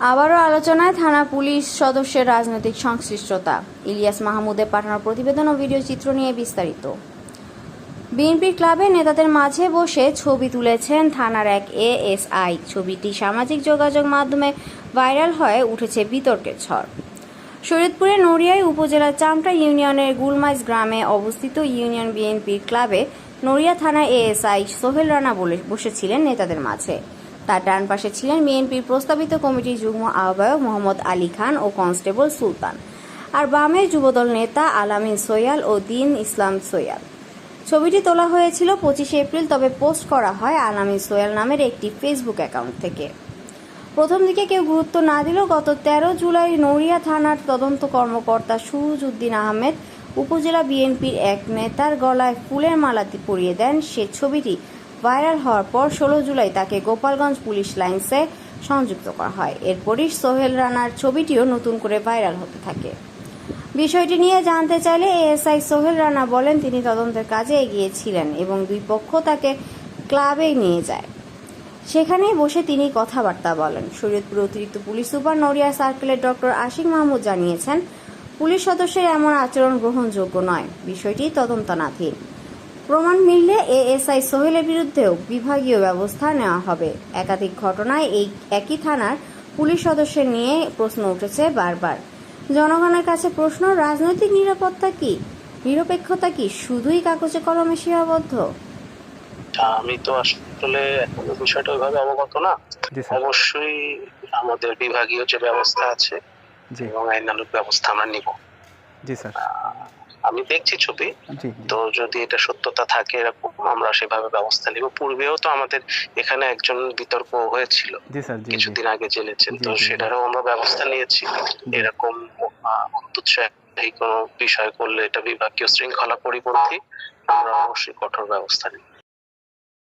আবারও আলোচনায় থানা পুলিশ সদস্যের রাজনৈতিক সংশ্লিষ্টতা। ইলিয়াস মাহমুদের পাঠানো প্রতিবেদন ও ভিডিও চিত্র নিয়ে বিস্তারিত। বিএনপি ক্লাবের নেতাদের মাঝে বসে ছবি তুলেছেন থানার এক এএসআই। ছবিটি সামাজিক যোগাযোগ মাধ্যমে ভাইরাল হয়ে উঠেছে বিতর্কের ঝড়। শরীয়তপুরের নড়িয়ায় উপজেলার চামটা ইউনিয়নের গুলমাইজ গ্রামে অবস্থিত ইউনিয়ন বিএনপির ক্লাবে নড়িয়া থানার এএসআই সোহেল রানা বলে বসেছিলেন নেতাদের মাঝে। তার ডান পাশে ছিলেন বিএনপির প্রস্তাবিত কমিটির যুগ্ম আহ্বায়ক মোহাম্মদ আলী খান ও কনস্টেবল সুলতান। আর বামে যুবদল নেতা আলামিন সৈয়াল ও দিন ইসলাম সৈয়াল। ছবিটি তোলা হয়েছিল পঁচিশে এপ্রিল, তবে পোস্ট করা হয় আলামিন সোয়াল নামের একটি ফেসবুক অ্যাকাউন্ট থেকে। প্রথম দিকে কেউ গুরুত্ব না দিলেও গত তেরো জুলাই নড়িয়া থানার তদন্ত কর্মকর্তা সুরুজ উদ্দিন আহমেদ উপজেলা বিএনপির এক নেতার গলায় ফুলের মালা দি- পরিয়ে দেন। সে ছবিটি ভাইরাল হওয়ার পর ষোলো জুলাই তাকে গোপালগঞ্জ পুলিশ লাইন্সে সংযুক্ত করা হয়। এরপরই সোহেল রানার ছবিটিও নতুন করে ভাইরাল হতে থাকে। বিষয়টি নিয়ে জানতে চাইলে এএসআই সোহেল রানা বলেন, তিনি তদন্তের কাজে এগিয়েছিলেন এবং দুই পক্ষ তাকে ক্লাবে নিয়ে যায়। সেখানেই বসে তিনি কথাবার্তা বলেন। শরীয়তপুর অতিরিক্ত পুলিশ সুপার নড়িয়া সার্কেলের ডক্টর আশিক মাহমুদ জানিয়েছেন, পুলিশ সদস্যের এমন আচরণ গ্রহণযোগ্য নয়। বিষয়টি তদন্তনাধীন। প্রমাণ মিললে এএসআই সোহেলের বিরুদ্ধেও বিভাগীয় ব্যবস্থা নেওয়া হবে। একাধিক ঘটনায় এই একই থানার পুলিশ সদস্যের নিয়ে প্রশ্ন উঠেছে বারবার। জনগণের কাছে প্রশ্ন রাজনৈতিক নিরাপত্তা কি? নিরপেক্ষতা কি? শুধুই কাগজে কলমে সীমাবদ্ধ? তা আমি তো আসলে বিষয়টা ওইভাবে অবগত না। অবশ্যই আমাদের বিভাগীয় যে ব্যবস্থা আছে জি। এবং আইনানুগ ব্যবস্থা আমরা নিব। জি স্যার। আমি দেখছি ছবি। তো যদি এটা সত্যতা থাকে এরকম আমরা সেভাবে ব্যবস্থা নিব। পূর্বেও তো আমাদের এখানে একজন বিতর্ক হয়েছিল। কিছুদিন আগে জেনেছেন তো। সেটারও আমরা ব্যবস্থা নিয়েছি। এরকম অত্যুৎসাহী কোনো বিষয় করলে এটা বিভাগীয় শৃঙ্খলা পরিপন্থী আমরা অবশ্যই কঠোর ব্যবস্থা নিব।